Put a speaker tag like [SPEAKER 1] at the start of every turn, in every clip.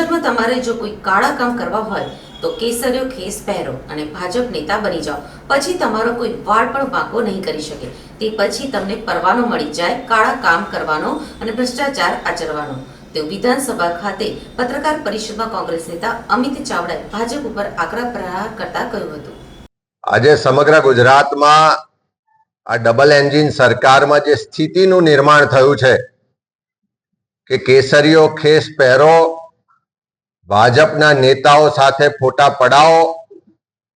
[SPEAKER 1] ગુજરાતમાં તમારે જો કોઈ કાળા કામ કરવા હોય, તો કેસરીઓ ખેસ પહેરો અને ભાજપ નેતા બની જાઓ. પછી તમારો કોઈ વાળ પણ વાંકો નહીં કરી શકે. તે પછી તમને પરવાનો મળી જાય, કાળા કામ કરવાનો અને ભ્રષ્ટાચાર આચરવાનો. તેઓ વિધાનસભા ખાતે પત્રકાર પરિષદમાં કોંગ્રેસ નેતા અમિત ચાવડાએ ભાજપ ઉપર આકરા પ્રહાર કરતા કહ્યું હતું.
[SPEAKER 2] આજે સમગ્ર ગુજરાતમાં આ ડબલ એન્જિન સરકારમાં જે સ્થિતિનું નિર્માણ થયું છે, કે કેસરીઓ ખેસ પહેરો ભાજપના નેતાઓ સાથે ફોટા પડાવો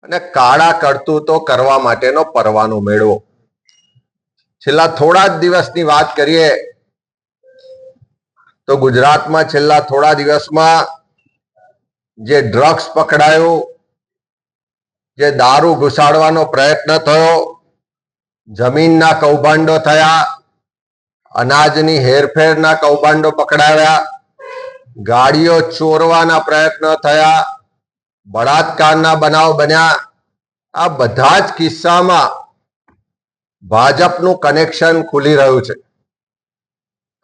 [SPEAKER 2] અને કાળા કરતૂતો કરવા માટેનો પરવાનો મેળવો. છેલ્લા થોડા જ દિવસની વાત કરીએ તો ગુજરાતમાં છેલ્લા થોડા દિવસમાં જે ડ્રગ્સ પકડાયું, જે દારૂ ઘુસાડવાનો પ્રયત્ન થયો, જમીનના કૌભાંડો થયા, અનાજની હેરફેરના કૌભાંડો પકડાવ્યા ગાડીઓ ચોરવાના પ્રયત્નો થયા, બળાત્કારના બનાવ બન્યા. આ બધા જ કિસ્સામાં ભાજપનું કનેક્શન ખુલી રહ્યું છે.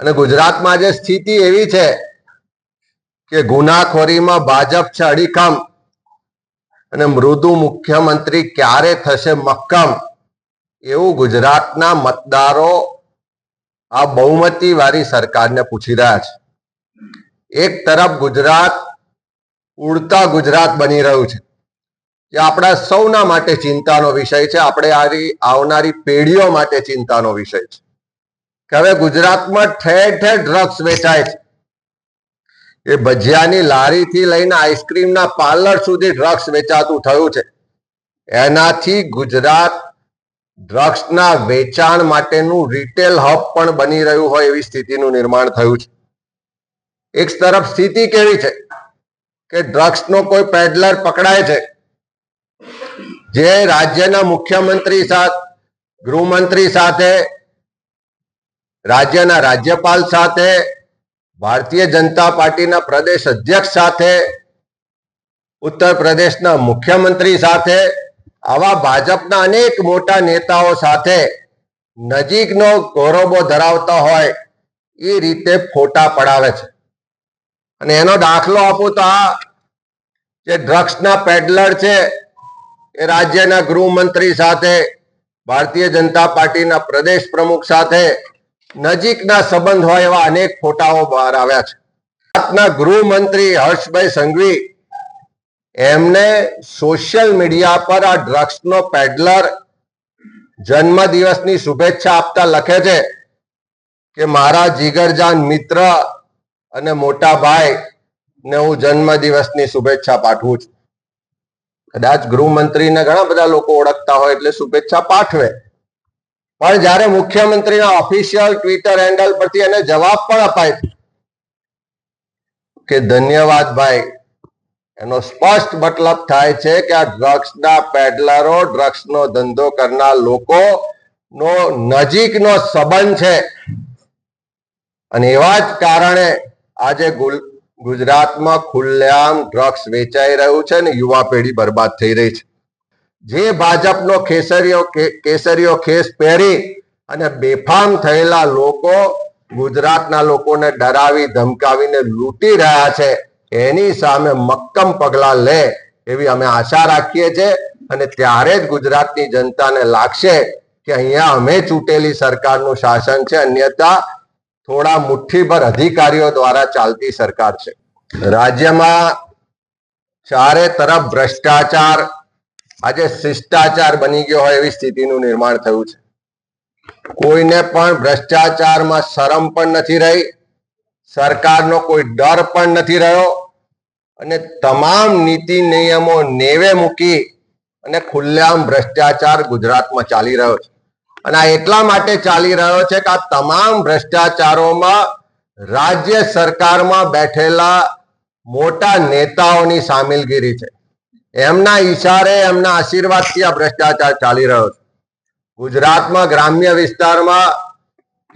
[SPEAKER 2] અને ગુજરાતમાં જે સ્થિતિ એવી છે કે ગુનાખોરીમાં ભાજપ છે અડીખમ અને મૃદુ મુખ્યમંત્રી ક્યારે થશે મક્કમ એવું ગુજરાતના મતદારો આ બહુમતી વાળી સરકારને પૂછી રહ્યા છે. એક તરફ ગુજરાત ઉડતા ગુજરાત બની રહ્યું છે. જે આપણા સૌના માટે ચિંતાનો વિષય છે. આપણે આવનારી પેઢીઓ માટે ચિંતાનો વિષય છે. કે હવે ગુજરાતમાં ઠેર ઠેર ડ્રગ્સ વેચાય છે. એ ભજીયાની લારીથી લઈને આઈસ્ક્રીમના પાર્લર સુધી ડ્રગ્સ વેચાતું થયું છે. એનાથી ગુજરાત ડ્રગ્સના વેચાણ માટેનું રિટેલ હબ પણ બની રહ્યું હોય એવી સ્થિતિનું નિર્માણ થયું છે. એક તરફ સ્થિતિ કેવી છે? કે ડ્રગ્સનો કોઈ પેડલર પકડાય છે. જે રાજ્યના મુખ્યમંત્રી સાથે, ગૃહમંત્રી સાથે, રાજ્યના રાજ્યપાલ સાથે, ભારતીય જનતા પાર્ટીના પ્રદેશ અધ્યક્ષ સાથે, ઉત્તર પ્રદેશના મુખ્યમંત્રી સાથે, આવા ભાજપના અનેક મોટા નેતાઓ સાથે નજીકનો ગૌરવો ધરાવતા હોય, એ રીતે ફોટા પડાવે છે. અને એનો દાખલો આપો તો આ જે ડ્રગ્સના પેડલર છે, એ રાજ્યના ગૃહમંત્રી સાથે, ભારતીય જનતા પાર્ટીના પ્રદેશ પ્રમુખ સાથે નજીકના સંબંધ હોય એવા અનેક ફોટાઓ બહાર આવ્યા છે. ગુજરાતના ગૃહમંત્રી હર્ષભાઈ સંઘવી, એમને સોશિયલ મીડિયા પર આ ડ્રગ્સનો પેડલર જન્મદિવસની શુભેચ્છા આપતા લખે છે કે, મારા જીગરજાન મિત્ર અને મોટા ભાઈ ને હું જન્મ દિવસની શુભેચ્છા પાઠવું છું. કદાચ ગૃહમંત્રીને ઘણા બધા લોકો ઓળખતા હોય એટલે શુભેચ્છા પાઠવે. પણ જ્યારે મુખ્યમંત્રીના ઓફિશિયલ ટ્વિટર હેન્ડલ પરથી એને જવાબ પણ અપાય કે ધન્યવાદ ભાઈ, એનો સ્પષ્ટ મતલબ થાય છે કે આ ડ્રગ્સના પેડલરો ડ્રગ્સનો ધંધો કરનાર લોકો નો નજીકનો સંબંધ છે. અને એવા જ કારણે આજે ગુજરાતમાં ખુલ્લેઆમ ડ્રગ્સ વેચાઈ રહ્યું છે અને યુવા પેઢી બરબાદ થઈ રહી છે. જે ભાજપનો કેસરીયો કેસરીઓ ખેસ પહેરી અને બેફામ થયેલા લોકો ગુજરાતના લોકોને ડરાવી, ધમકાવીને લૂંટી રહ્યા છે, એની સામે મક્કમ પગલા લે એવી અમે આશા રાખીએ છીએ અને ત્યારે જ ગુજરાતની જનતાને લાગશે કે અહીંયા અમે ચૂંટેલી સરકારનું શાસન છે, અન્યથા થોડા મુઠ્ઠીભર અધિકારીઓ દ્વારા ચાલતી સરકાર છે. રાજ્યમાં ચારે તરફ ભ્રષ્ટાચાર, આજે શિષ્ટાચાર બની ગયો હોય એવી સ્થિતિનું નિર્માણ થયું છે. કોઈને પણ ભ્રષ્ટાચારમાં શરમ પણ નથી રહી, સરકારનો કોઈ ડર પણ નથી રહ્યો અને તમામ નીતિ નિયમો નેવે મૂકી અને ખુલ્લેઆમ ભ્રષ્ટાચાર ગુજરાતમાં ચાલી રહ્યો છે. અને આ એટલા માટે ચાલી રહ્યો છે કે આ તમામ ભ્રષ્ટાચારોમાં રાજ્ય સરકારમાં બેઠેલા મોટા નેતાઓની સામેલગીરી છે. એમના ઈશારે એમના આશીર્વાદથી આ ભ્રષ્ટાચાર ચાલી રહ્યો છે. ગુજરાતમાં ગ્રામ્ય વિસ્તારમાં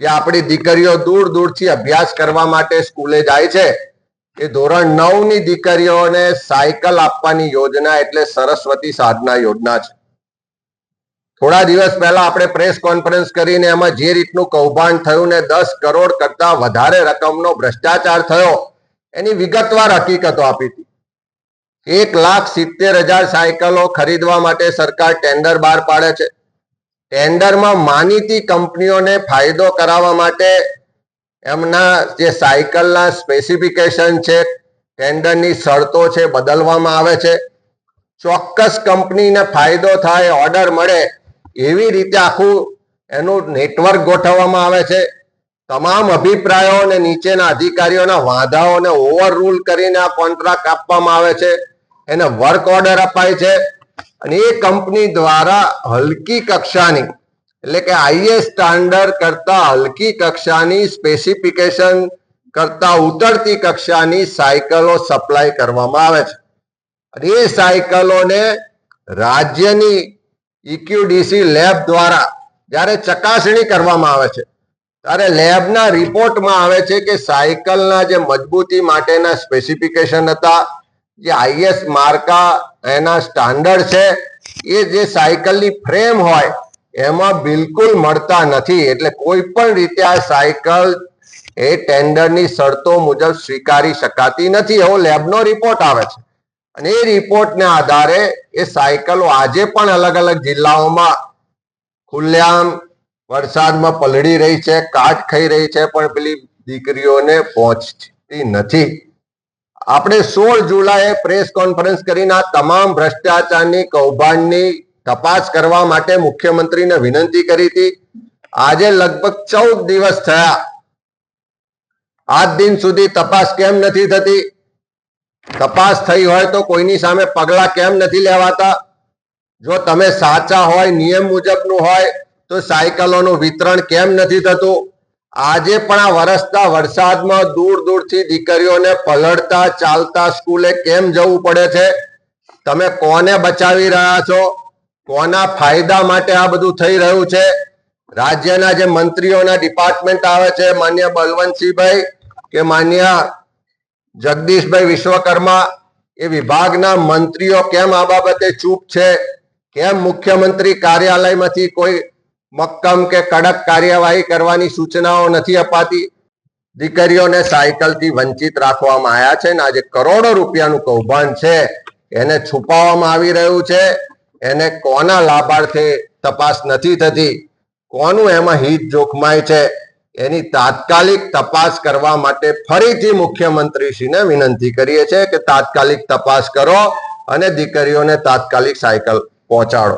[SPEAKER 2] કે આપણી દીકરીઓ દૂર દૂરથી અભ્યાસ કરવા માટે સ્કૂલે જાય છે, એ ધોરણ નવની દીકરીઓને સાયકલ આપવાની યોજના એટલે સરસ્વતી સાધના યોજના છે. થોડા દિવસ પહેલા આપણે પ્રેસ કોન્ફરન્સ કરીને એમાં જે રીતનું કૌભાંડ થયું ને દસ કરોડ કરતા વધારે રકમનો ભ્રષ્ટાચાર થયો, એની વિગતવાર હકીકતો આપી હતી. એક લાખ સિત્તેર હજાર સાયકલો ખરીદવા માટે સરકાર ટેન્ડર બહાર પાડે છે. ટેન્ડરમાં માનીતી કંપનીઓને ફાયદો કરાવવા માટે એમના જે સાયકલના સ્પેસિફિકેશન છે, ટેન્ડરની શરતો છે, બદલવામાં આવે છે. ચોક્કસ કંપનીને ફાયદો થાય, ઓર્ડર મળે એવી રીતે આખું એનું નેટવર્ક ગોઠવવામાં આવે છે. તમામ અભિપ્રાયો અને નીચેના અધિકારીઓના વાંધાઓને ઓવર રૂલ કરીને આ કોન્ટ્રાક્ટ આપવામાં આવે છે. એને વર્ક ઓર્ડર અપાય છે. અને એ કંપની દ્વારા હલકી કક્ષાની, એટલે કે આઈએસ સ્ટાન્ડર્ડ કરતા હલકી કક્ષાની સ્પેસિફિકેશન કરતા ઉતરતી કક્ષાની સાયકલો સપ્લાય કરવામાં આવે છે. અને એ સાયકલોને રાજ્યની ઇક્યુડીસી લેબ દ્વારા જ્યારે ચકાસણી કરવામાં આવે છે, ત્યારે લેબના રિપોર્ટમાં આવે છે કે સાયકલના જે મજબૂતી માટેના સ્પેસિફિકેશન હતા, જે આઈએસ માર્કા એના સ્ટાન્ડર્ડ છે, એ જે સાયકલની ફ્રેમ હોય, એમાં બિલકુલ મળતા નથી. એટલે કોઈ પણ રીતે આ સાયકલ એ ટેન્ડરની શરતો મુજબ સ્વીકારી શકાતી નથી. એવો લેબનો રિપોર્ટ આવે છે. અને એ રિપોર્ટને આધારે એ સાયકલો આજે પણ અલગ અલગ જિલ્લાઓમાં ખુલ્લેઆમ વરસાદમાં પલળી રહી છે, કાટ ખાઈ રહી છે, પણ પેલી દીકરીઓને પહોંચતી નથી. આપણે સોળ જુલાઈએ પ્રેસ કોન્ફરન્સ કરીને તમામ ભ્રષ્ટાચારની, કૌભાંડની તપાસ કરવા માટે મુખ્યમંત્રીને વિનંતી કરી હતી. આજે લગભગ ચૌદ દિવસ થયા. આજ દિન સુધી તપાસ કેમ નથી થતી? તપાસ થઈ હોય તો કોઈની સામે પગલા કેમ નથી લેવાતા? જો તમે સાચા હોય, નિયમ મુજબનું હોય, તો સાયકલોનું વિતરણ કેમ નથી થતું? આજે પણ આ વરસતા વરસાદમાં દૂર દૂરથી દીકરીઓને પલળતા, ચાલતા સ્કૂલે કેમ જવું પડે છે? તમે કોને બચાવી રહ્યા છો? કોના ફાયદા માટે આ બધું થઈ રહ્યું છે? રાજ્યના જે મંત્રીઓના ડિપાર્ટમેન્ટ આવે છે, માન્ય બલવંતસિંહભાઈ કે માન્ય જગદીશભાઈ વિશ્વકર્મા, એ વિભાગના મંત્રીઓ કેમ આ બાબતે ચૂપ છે? કેમ મુખ્યમંત્રી કાર્યાલયમાંથી કોઈ મક્કમ કે કડક કાર્યવાહી કરવાની સૂચનાઓ નથી અપાતી? દીકરીઓને સાયકલથી વંચિત રાખવામાં આવ્યા છે ને આજે કરોડો રૂપિયાનું કૌભાંડ છે. એને છુપાવવામાં આવી રહ્યું છે. એને કોના લાભાર્થે તપાસ નથી થતી? કોનું એમાં હિત જોખમાય છે? એની તાત્કાલિક તપાસ કરવા માટે ફરીથી મુખ્યમંત્રીશ્રીને વિનંતી કરીએ છીએ કે તાત્કાલિક તપાસ કરો અને દીકરીઓને તાત્કાલિક સાયકલ પહોંચાડો.